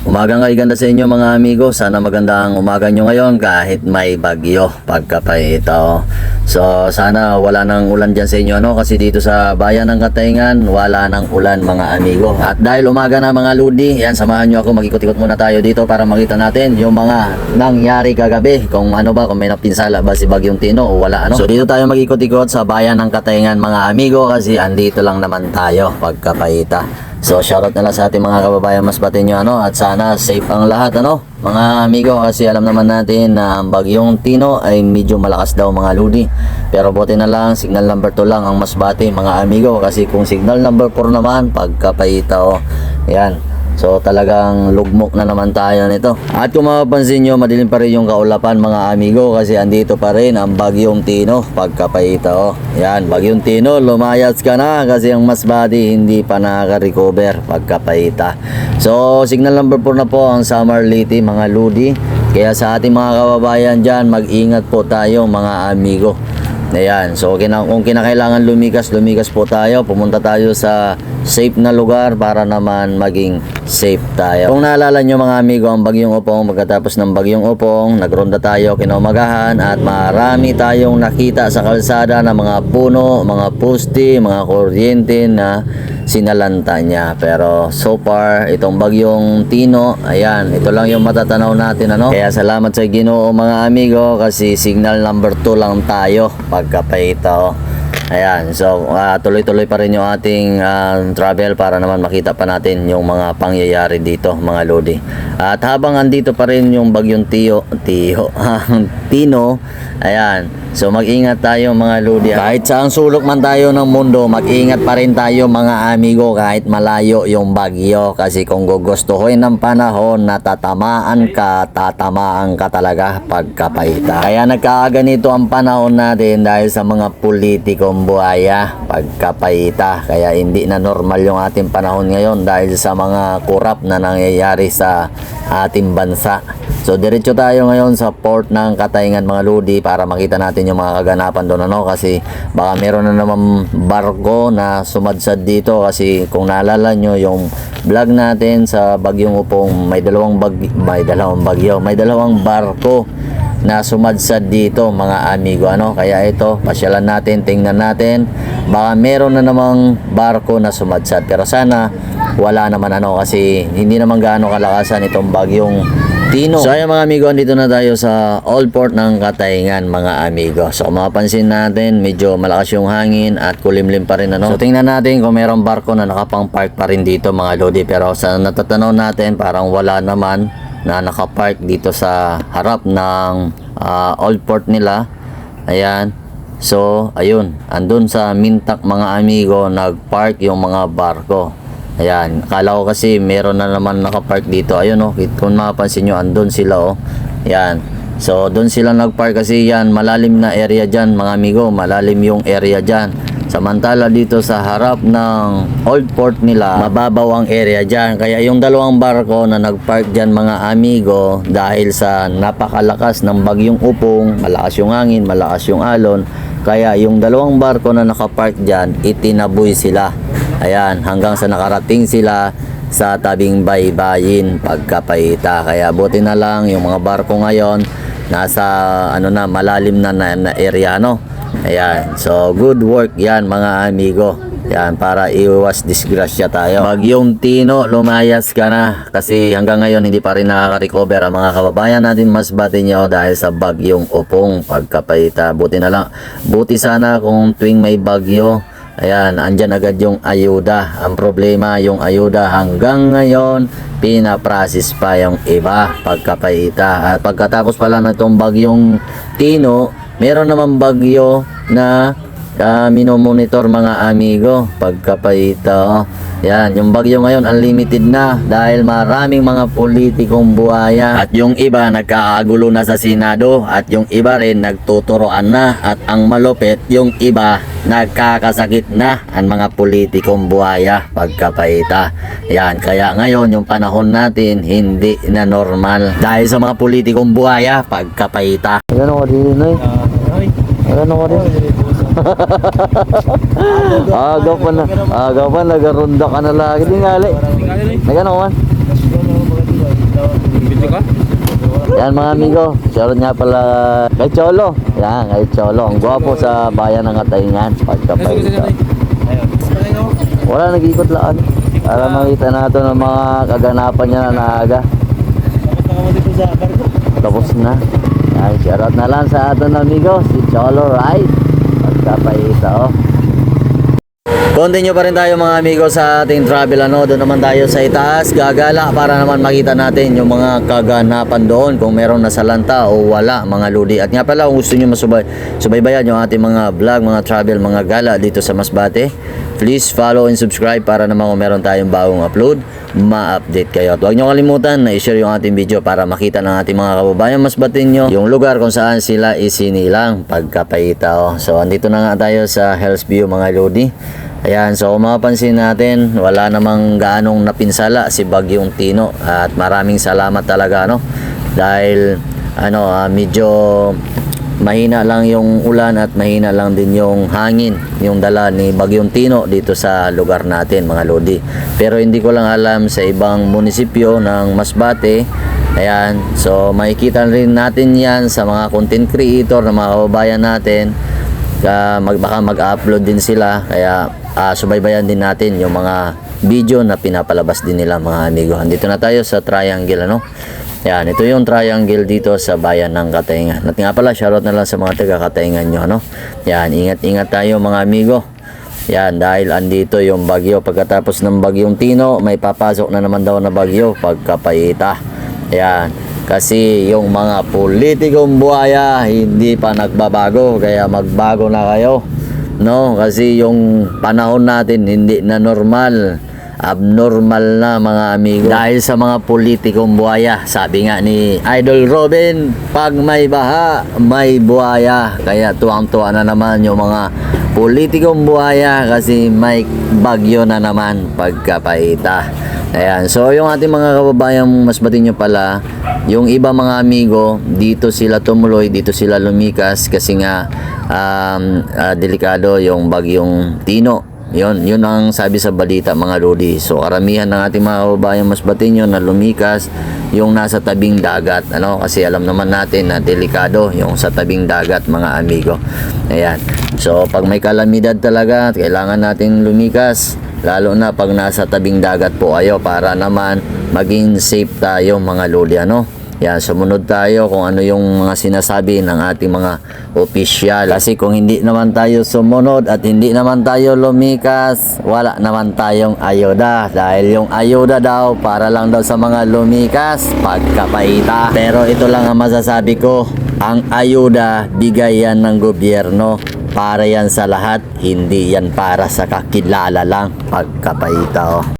Umagang ay ganda sa inyo mga amigo. Sana magandang umaga nyo ngayon kahit may bagyo pagkapaito. So sana wala nang ulan dyan sa inyo no? kasi dito sa bayan ng Katayngan wala nang ulan mga amigo. At dahil umaga na mga ludi, yan samahan nyo ako mag-ikot-ikot muna tayo dito para makita natin yung mga nangyari kagabi. Kung ano ba, kung may napinsala ba si Bagyong Tino o wala ano. So dito tayo mag-ikot-ikot sa bayan ng Katayngan mga amigo kasi andito lang naman tayo pagkapaita. So shoutout na lang sa ating mga kababayan mas batin nyo ano? At sana safe ang lahat ano? Mga amigo kasi alam naman natin na ang bagyong Tino ay medyo malakas daw mga ludi. Pero buti na lang signal number 2 lang ang mas bati mga amigo. Kasi kung signal number 4 naman pagkapaita o yan So talagang lugmok na naman tayo nito. At kung mapapansin nyo, madilim pa rin yung kaulapan mga amigo kasi andito pa rin ang Bagyong Tino pagkapaita oh. Yan, Bagyong Tino, lumayas ka na kasi ang masbati hindi pa nakaka-recover pagkapaita. So signal number 4 na po ang Summer Liti mga ludi. Kaya sa ating mga kababayan dyan, mag-ingat po tayo mga amigo. Ayan, so kung kinakailangan lumikas, lumikas po tayo. Pumunta tayo sa safe na lugar para naman maging safe tayo. Kung naalala nyo mga amigo, ang bagyong upong, pagkatapos ng bagyong upong, nagronda tayo kinaumagahan at marami tayong nakita sa kalsada na mga puno, mga poste, mga kuryente na sinalanta niya. Pero so far, itong bagyong Tino, ayan, ito lang yung matatanaw natin. Ano? Kaya salamat sa ginoo mga amigo kasi signal number 2 lang tayo pagkapaita. Oh. Ayan, so ah, tuloy-tuloy pa rin yung ating ah, travel para naman makita pa natin yung mga pangyayari dito, mga lodi. At habang andito pa rin yung bagyong Tio, Tio, Tino, ayan, so mag-ingat tayo mga lodi. Kahit saan sulok man tayo ng mundo, mag-ingat pa rin tayo mga amigo kahit malayo yung bagyo. Kasi kung gugustuhin ng panahon na tatamaan ka, tatamaan ka talaga pagkapaita. Kaya nagkakaganito ang panahon natin dahil sa mga politikong buhaya pagkapaita. Kaya hindi na normal yung ating panahon ngayon dahil sa mga kurap na nangyayari sa ating bansa. So diretso tayo ngayon sa port ng Katayngan mga ludi para makita natin yung mga kaganapan doon ano kasi baka meron na naman barko na sumadsad dito kasi kung naalala nyo yung vlog natin sa Bagyong Upong may dalawang bag may dalawang bagyo may dalawang barko na sumadsad dito mga amigo ano kaya ito pasyalan natin tingnan natin baka meron na namang barko na sumadsad pero sana wala naman ano kasi hindi naman gaano kalakasan itong bagyong Tino. So ayan mga amigo, andito na tayo sa Old Port ng Katayngan mga amigo. So mapapansin natin, medyo malakas yung hangin at kulimlim pa rin ano. So tingnan natin kung mayroong barko na nakapang park pa rin dito mga lodi. Pero sa natatanaw natin, parang wala naman na nakapark dito sa harap ng ah, Old Port nila. Ayan. So, ayun, andun sa Mintak mga amigo, nagpark yung mga barko. Ayan, akala ko kasi meron na naman nakapark dito. Ayun oh, kung mapapansin nyo, andun sila oh. Ayan. So, doon sila nagpark kasi yan, malalim na area dyan mga amigo, malalim yung area dyan. Samantala dito sa harap ng old port nila, mababaw ang area dyan. Kaya yung dalawang barko na nagpark dyan mga amigo, dahil sa napakalakas ng bagyong upong, malakas yung hangin, malakas yung alon, kaya yung dalawang barko na nakapark dyan, itinaboy sila. Ayan, hanggang sa nakarating sila sa tabing baybayin pagkapaita. Kaya buti na lang yung mga barko ngayon nasa ano na malalim na, na, na area no. Ayan. So good work 'yan mga amigo. Yan para iwas disgrasya tayo. Bagyong Tino, lumayas ka na kasi hanggang ngayon hindi pa rin nakaka-recover ang mga kababayan natin mas bati niyo dahil sa bagyong upong pagkapaita. Buti na lang. Buti sana kung tuwing may bagyo Ayan, andyan agad yung ayuda. Ang problema, yung ayuda hanggang ngayon, pinaprocess pa yung iba pagkapaita. At pagkatapos pala ng itong bagyong Tino, meron naman bagyo na uh, minomonitor mga amigo pagkapaita. Oh. Yan, yung bagyo ngayon unlimited na dahil maraming mga politikong buhaya at yung iba nagkakagulo na sa Senado at yung iba rin nagtuturoan na at ang malupit yung iba nagkakasakit na ang mga politikong buhaya pagkapaita. Yan, kaya ngayon yung panahon natin hindi na normal dahil sa mga politikong buhaya pagkapaita. Ganun ko din, Noy. Ganun ko din. Aga pa na, aga pa, nagarunda ka na lagi. Di ngali. Nagano man? Yan mga amigo, shoutout nga pala kay Cholo. Yan, kay Cholo. Ang gwapo sa bayan ng Katayngan. Pagkapaita. Wala nag-ikot lang. Para makita natin ang mga kaganapan niya na naaga. Tapos na. Yan, shoutout na lang sa atin amigo, si Cholo Ride. Pagkapaita oh. Continue pa rin tayo mga amigo sa ating travel ano. Doon naman tayo sa itaas. Gagala para naman makita natin yung mga kaganapan doon. Kung meron nasa lanta o wala mga ludi. At nga pala kung gusto nyo masubay, subaybayan yung ating mga vlog, mga travel, mga gala dito sa Masbate. Please follow and subscribe para naman kung meron tayong bagong upload, ma-update kayo. At huwag nyo kalimutan na i-share yung ating video para makita ng ating mga kababayan Masbate nyo yung lugar kung saan sila isinilang pagkapaita. Oh. So andito na nga tayo sa Hell's View mga ludi. Ayan, so kung mapapansin natin, wala namang gaanong napinsala si Bagyong Tino at maraming salamat talaga no dahil ano ah, medyo mahina lang yung ulan at mahina lang din yung hangin yung dala ni Bagyong Tino dito sa lugar natin mga lodi. Pero hindi ko lang alam sa ibang munisipyo ng Masbate. Ayan, so makikita rin natin yan sa mga content creator na mga kababayan natin ka mag, baka mag-upload din sila kaya ah, subaybayan din natin yung mga video na pinapalabas din nila mga amigo. Andito na tayo sa triangle ano. Yan, ito yung triangle dito sa bayan ng Katayngan. At nga pala, shoutout na lang sa mga taga Katayngan nyo, ano? Yan, ingat-ingat tayo mga amigo. Yan, dahil andito yung bagyo. Pagkatapos ng bagyong Tino, may papasok na naman daw na bagyo pagkapaita. Yan, kasi yung mga politikong buhaya hindi pa nagbabago, kaya magbago na kayo. No, kasi yung panahon natin hindi na normal abnormal na mga amigo. Dahil sa mga politikong buhaya sabi nga ni Idol Robin pag may baha may buhaya. Kaya tuwang-tuwa na naman yung mga politikong buhaya kasi may bagyo na naman pagkapaita. Ayan so yung ating mga kababayan mas batin nyo pala yung iba mga amigo dito sila tumuloy dito sila lumikas kasi nga um, ah, delikado yung bagyong Tino yun, yun ang sabi sa balita mga lodi. So karamihan ng ating mga kababayan mas batin yun na lumikas yung nasa tabing dagat. Ano? Kasi alam naman natin na delikado yung sa tabing dagat mga amigo. Ayan. So pag may kalamidad talaga, kailangan natin lumikas. Lalo na pag nasa tabing dagat po kayo para naman maging safe tayo mga lodi. Ano? Yan, sumunod tayo kung ano yung mga sinasabi ng ating mga opisyal. Kasi kung hindi naman tayo sumunod at hindi naman tayo lumikas, wala naman tayong ayuda. Dahil yung ayuda daw, para lang daw sa mga lumikas, pagkapaita. Pero ito lang ang masasabi ko, ang ayuda, bigay yan ng gobyerno. Para yan sa lahat, hindi yan para sa kakilala lang pagkapaita. Oh.